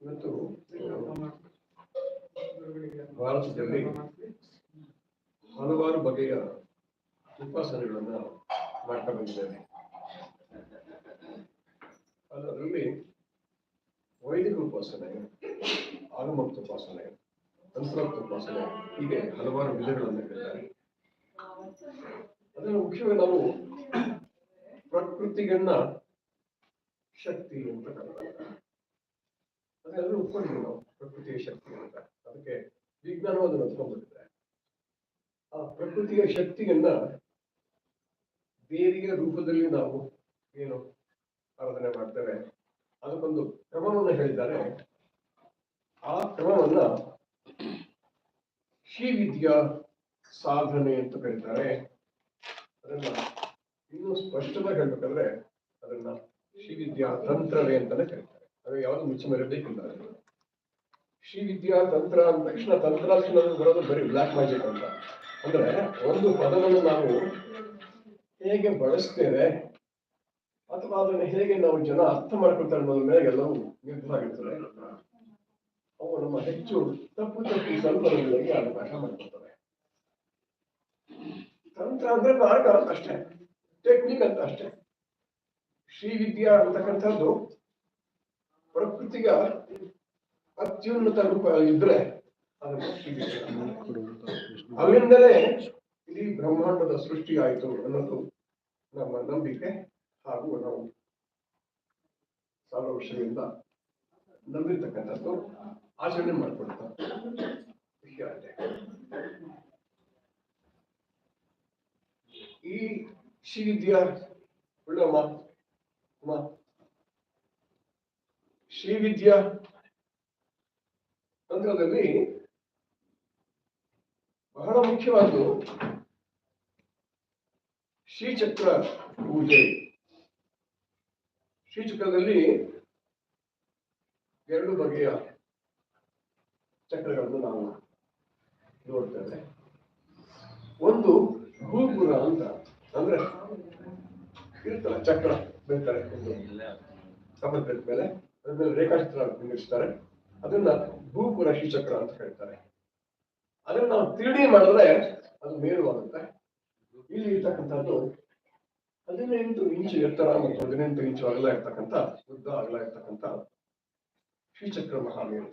ಇವತ್ತು ಭಾರತದಲ್ಲಿ ಹಲವಾರು ಬಗೆಯ ಉಪಾಸನೆಗಳನ್ನ ಮಾಡ್ತಾ ಬಂದಿದ್ದೇವೆ ಅದರಲ್ಲಿ ವೈದಿಕ ಉಪಾಸನೆ ಆಗಮೋಕ್ತ ಉಪಾಸನೆ ತಂತ್ರ ಉಪಾಸನೆ ಹೀಗೆ ಹಲವಾರು ವಿಧಗಳನ್ನು ಹೇಳ್ತಾರೆ ಅದನ್ನು ಮುಖ್ಯವಾಗಿ ನಾವು ಪ್ರಕೃತಿಗನ್ನ ಶಕ್ತಿ ಅಂತ ಕರೀತಾರೆ ಅದೆಲ್ಲರೂ ಒಪ್ಕೊಂಡಿದ್ದೀವಿ ನಾವು, ಪ್ರಕೃತಿಯ ಶಕ್ತಿ ಅಂತ. ಅದಕ್ಕೆ ವಿಜ್ಞಾನವು ಅದನ್ನು ಒಪ್ಕೊಂಡ್ಬಿಟ್ಟಿದೆ ಆ ಪ್ರಕೃತಿಯ ಶಕ್ತಿಯನ್ನ ಬೇರೆಯ ರೂಪದಲ್ಲಿ ನಾವು ಏನು ಆರಾಧನೆ ಮಾಡ್ತೇವೆ, ಅದಕ್ಕೊಂದು ಕ್ರಮವನ್ನು ಹೇಳಿದ್ದಾರೆ. ಆ ಕ್ರಮವನ್ನ ಶ್ರೀವಿದ್ಯಾ ಸಾಧನೆ ಅಂತ ಕರೀತಾರೆ. ಅದನ್ನ ಇನ್ನೂ ಸ್ಪಷ್ಟವಾಗಿ ಹೇಳ್ಬೇಕಂದ್ರೆ ಅದನ್ನ ಶ್ರೀವಿದ್ಯಾ ತಂತ್ರವೇ ಅಂತಾನೆ ಕರೀತಾರೆ. ಅದು ಯಾವುದು ಮುಚ್ಚಿ ಮರೆಯಬೇಕಿಲ್ಲ ಅದನ್ನ. ಶ್ರೀವಿದ್ಯಾ ತಂತ್ರ ಅಂದ ತಕ್ಷಣ ತಂತ್ರ ಬರೋದು ಬರೀ ಬ್ಲಾಕ್ ಮ್ಯಾಜಿಕ್ ಅಂತ. ಅಂದ್ರೆ ಒಂದು ಪದವನ್ನು ನಾವು ಹೇಗೆ ಬಳಸ್ತೇವೆ ಅಥವಾ ಅದನ್ನು ಹೇಗೆ ನಾವು ಜನ ಅರ್ಥ ಮಾಡ್ಕೊಳ್ತಾರೆ ಅನ್ನೋದ್ರ ಮೇಲೆ ಎಲ್ಲವೂ ನಿರ್ಧಾರ ಆಗಿರ್ತದೆ. ಅವು ನಮ್ಮ ಹೆಚ್ಚು ತಪ್ಪು ತಪ್ಪು ಸಂದರ್ಭಗಳಿಗೆ ಅವಕಾಶ ಮಾಡಿಕೊಡ್ತಾರೆ ತಂತ್ರ ಅಂದ್ರೆ ಮಾರ್ಗ ಅಂತ ಅಷ್ಟೇ ಟೆಕ್ನಿಕ್ ಅಂತ ಅಷ್ಟೇ ಶ್ರೀವಿದ್ಯಾ ಅಂತಕ್ಕಂಥದ್ದು ಪ್ರಕೃತಿಯ ಅತ್ಯುನ್ನತ ರೂಪ ಇದ್ರೆ ಅಲ್ಲಿಂದಲೇ ಇಡೀ ಬ್ರಹ್ಮಾಂಡದ ಸೃಷ್ಟಿ ಆಯಿತು ಅನ್ನೋದು ನಮ್ಮ ನಂಬಿಕೆ ಹಾಗೂ ನಾವು ಸಾವಿರ ವರ್ಷಗಳಿಂದ ನಂಬಿರ್ತಕ್ಕಂಥದ್ದು. ಆಚರಣೆ ಮಾಡ್ಕೊಳ್ತಾ ವಿಷಯ ಅಷ್ಟೇ ಈ ಶ್ರೀವಿದ್ಯಾ ಅಮ್ಮ ಶ್ರೀವಿದ್ಯಾ ತಂತ್ರದಲ್ಲಿ ಬಹಳ ಮುಖ್ಯವಾದ್ದು ಶ್ರೀಚಕ್ರ ಪೂಜೆ. ಶ್ರೀಚಕ್ರದಲ್ಲಿ ಎರಡು ಬಗೆಯ ಚಕ್ರಗಳನ್ನು ನಾವು ನೋಡ್ತೇವೆ. ಒಂದು ಭೂಪುರ ಅಂತ ಅಂದ್ರೆ ಇರ್ತಲ್ಲ ಚಕ್ರ ಬೀಳ್ತಾರೆ ಬೆಟ್ಟ ಮೇಲೆ, ಅದ್ರ ಮೇಲೆ ರೇಖಾಚಿತ್ರ ನಿರ್ಮಿಸ್ತಾರೆ. ಅದನ್ನ ಭೂಪುರ ಶ್ರೀಚಕ್ರ ಅಂತ ಹೇಳ್ತಾರೆ. ಅದನ್ನ ನಾವು ತಿರುಡಿ ಮಾಡಿದ್ರೆ ಅದು ಮೇಲುವಾಗುತ್ತೆ. ಇಲ್ಲಿ ಇರ್ತಕ್ಕಂಥದ್ದು ಹದಿನೆಂಟು ಇಂಚು ಎತ್ತರ ಮತ್ತು ಹದಿನೆಂಟು ಇಂಚು ಅಗಲ ಇರ್ತಕ್ಕಂಥ ಉದ್ದ ಅಗಲ ಇರ್ತಕ್ಕಂಥ ಶ್ರೀಚಕ್ರ ಮಹಾವೀರ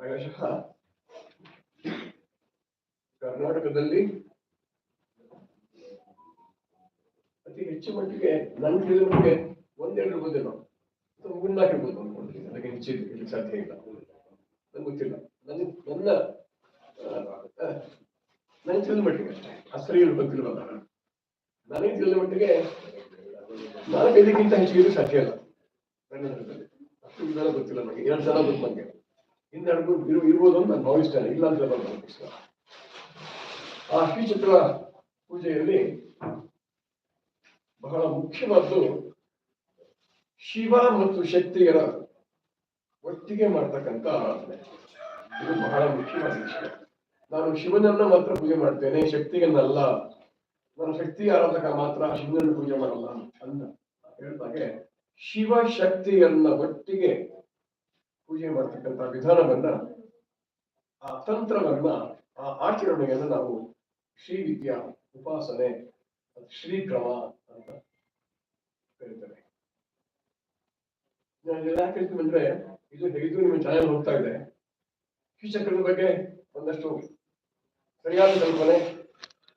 ಪ್ರಾಯಶಃ ಕರ್ನಾಟಕದಲ್ಲಿ ಅತಿ ಹೆಚ್ಚು ಮಟ್ಟಿಗೆ ನನ್ನ ತಿಳಿದ ಮಟ್ಟಿಗೆ ಒಂದೆರಡು ಇರ್ಬೋದೇನೋ ಅಥವಾ ಮೂರ್ನಾಲ್ಕು ಅದಕ್ಕೆ ಹೆಚ್ಚಿದ್ದು ಇಲ್ಲಿ ಸಾಧ್ಯ ಇಲ್ಲ. ನಂಗೆ ಗೊತ್ತಿಲ್ಲ. ನನ್ನ ನನ್ನ ನನಗೆ ತಿಳಿದ ಮಟ್ಟಿಗೆ ಅಸರಿಯಲ್ಲಿ ಗೊತ್ತಿಲ್ವಲ್ಲ ನನಗೆ ತಿಳಿದ ಮಟ್ಟಿಗೆ ನಾಲ್ಕೈದಕ್ಕಿಂತ ಹೆಚ್ಚಿಗೆ ಸಾಧ್ಯ ಇಲ್ಲ. ಅಷ್ಟು ಗೊತ್ತಿಲ್ಲ ನನಗೆ. ಎರಡು ಸಲ ಗೊತ್ತು ನನಗೆ. ಇನ್ನೆರಡು ಇರು ಇರ್ಬೋದು ಅಂತ ನಾನು ಭಾವಿಸ್ತೇನೆ ಇಲ್ಲ. ಅಂತ ಪುಸ್ತಕ. ಆ ಶ್ರೀಚಕ್ರ ಪೂಜೆಯಲ್ಲಿ ಬಹಳ ಮುಖ್ಯವಾದ್ದು ಶಿವ ಮತ್ತು ಶಕ್ತಿಯರ ಒಟ್ಟಿಗೆ ಮಾಡ್ತಕ್ಕಂಥ ಆರಾಧನೆ. ಇದು ಬಹಳ ಮುಖ್ಯವಾದ ವಿಷಯ. ನಾನು ಶಿವನನ್ನ ಮಾತ್ರ ಪೂಜೆ ಮಾಡ್ತೇನೆ, ಶಕ್ತಿಯನ್ನಲ್ಲ. ನಾನು ಶಕ್ತಿ ಆರಾಧಕ ಮಾತ್ರ, ಶಿವನನ್ನು ಪೂಜೆ ಮಾಡಲ್ಲ ಅಂತ ಹೇಳಿದಾಗೆ ಶಿವ ಶಕ್ತಿಯನ್ನ ಒಟ್ಟಿಗೆ ಪೂಜೆ ಮಾಡ್ತಕ್ಕಂಥ ವಿಧಾನವನ್ನ ಆ ತಂತ್ರವನ್ನ ಆ ಆಚರಣೆಯನ್ನ ನಾವು ಶ್ರೀವಿದ್ಯಾ ಉಪಾಸನೆ ಶ್ರೀಕ್ರಮ ಅಂತ ಕರೀತಾರೆ. ಅಂದ್ರೆ ಇದು ಹೇಗಿದ್ರು ನಿಮ್ಮ ಚಾನೆಲ್ ಹೋಗ್ತಾ ಇದೆ ಶಿಕ್ಷಕರ ಬಗ್ಗೆ ಒಂದಷ್ಟು ಸರಿಯಾದ ಕಲ್ಪನೆ,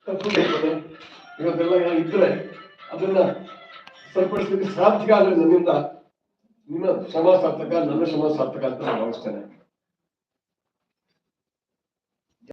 ತಪ್ಪು ಕಲ್ಪನೆ ಇವತ್ತೆಲ್ಲ ಇದ್ರೆ ಅದನ್ನ ಸರಿಪಡಿಸಲಿಕ್ಕೆ ಸಾಧ್ಯ ಆದ್ರೆ ನನ್ನಿಂದ ನಿಮ್ಮ ಶ್ರಮ ಸಾರ್ಥಕ ನನ್ನ ಶ್ರಮ ಸಾರ್ಥಕ ಅಂತ ನಾನು ಭಾವಿಸ್ತೇನೆ